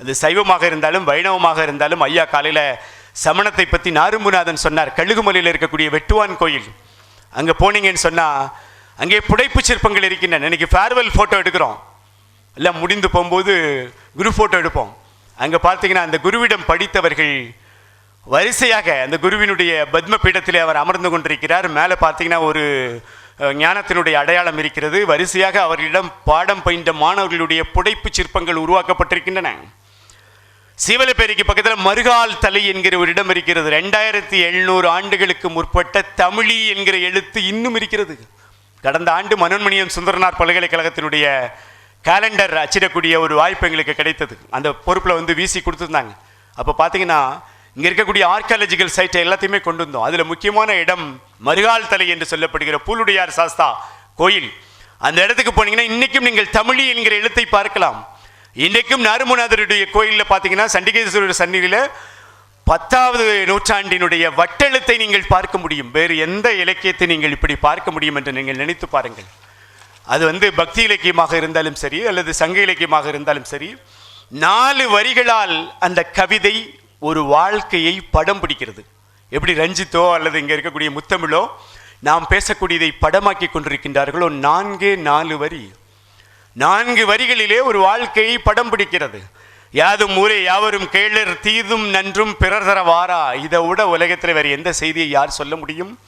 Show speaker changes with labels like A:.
A: அது சைவமாக இருந்தாலும் வைணவமாக இருந்தாலும் ஐயா காலையில் சமணத்தை பற்றி நாரும்புநாதன் சொன்னார். கழுகுமலையில் இருக்கக்கூடிய வெட்டுவான் கோயில். அங்கே போனீங்கன்னு சொன்னால் அங்கே புடைப்பு சிற்பங்கள் இருக்கின்றன. இன்னைக்கு ஃபேர்வெல் ஃபோட்டோ எடுக்கிறோம். எல்லாம் முடிந்து போகும்போது குரு ஃபோட்டோ எடுப்போம். அங்கே பார்த்தீங்கன்னா அந்த குருவிடம் படித்தவர்கள் வரிசையாக அந்த குருவினுடைய பத்ம பீடத்தில் அவர் அமர்ந்து கொண்டிருக்கிறார். மேலே பார்த்தீங்கன்னா ஒரு ஞானத்தினுடைய அடையாளம் இருக்கிறது. வரிசையாக அவர்களிடம் பாடம் பயின்ற மாணவர்களுடைய புடைப்பு சிற்பங்கள் உருவாக்கப்பட்டிருக்கின்றன. சீவலப்பேரிக்கு பக்கத்தில் மருகால் தலை என்கிற ஒரு இடம் இருக்கிறது. ரெண்டாயிரத்தி எழுநூறு ஆண்டுகளுக்கு முற்பட்ட தமிழி என்கிற எழுத்து இன்னும் இருக்கிறது. கடந்த ஆண்டு மனோன்மணியம் சுந்தரனார் பல்கலைக்கழகத்தினுடைய கேலண்டர் அச்சிடக்கூடிய ஒரு வாய்ப்பு எங்களுக்கு கிடைத்தது. அந்த பொறுப்பில் வந்து வீசி கொடுத்துருந்தாங்க. அப்போ பார்த்தீங்கன்னா இங்கே இருக்கக்கூடிய ஆர்கியாலஜிக்கல் சைட்டை எல்லாத்தையுமே கொண்டு வந்தோம். அதில் முக்கியமான இடம் மருகால் தலை என்று சொல்லப்படுகிற பூலுடையார் சாஸ்தா கோயில். அந்த இடத்துக்கு போனீங்கன்னா இன்றைக்கும் நீங்கள் தமிழி என்கிற எழுத்தை பார்க்கலாம். இன்றைக்கும் நாருமுநாதருடைய கோயிலில் பார்த்தீங்கன்னா சண்டிகேஸ்வரர் சந்நிதியில் பத்தாவது நூற்றாண்டினுடைய வட்டெழுத்தை நீங்கள் பார்க்க முடியும். வேறு எந்த இலக்கியத்தை நீங்கள் இப்படி பார்க்க முடியும் என்று நீங்கள் நினைத்து பாருங்கள். அது வந்து பக்தி இலக்கியமாக இருந்தாலும் சரி அல்லது சங்க இலக்கியமாக இருந்தாலும் சரி நாலு வரிகளால் அந்த கவிதை ஒரு வாழ்க்கையை படம் பிடிக்கிறது. எப்படி ரஞ்சித்தோ அல்லது இங்கே இருக்கக்கூடிய முத்தமிழோ நாம் பேசக்கூடியதை படமாக்கி கொண்டிருக்கின்றார்களோ நான்கே நாலு வரி. நான்கு வரிகளிலே ஒரு வாழ்க்கையை படம் பிடிக்கிறது. யாதும் ஊரே யாவரும் கேளர் தீதும் நன்றும் பிறர் தர வாரா இதை விட உலகத்தில் வேறு எந்த செய்தியை யார் சொல்ல முடியும்?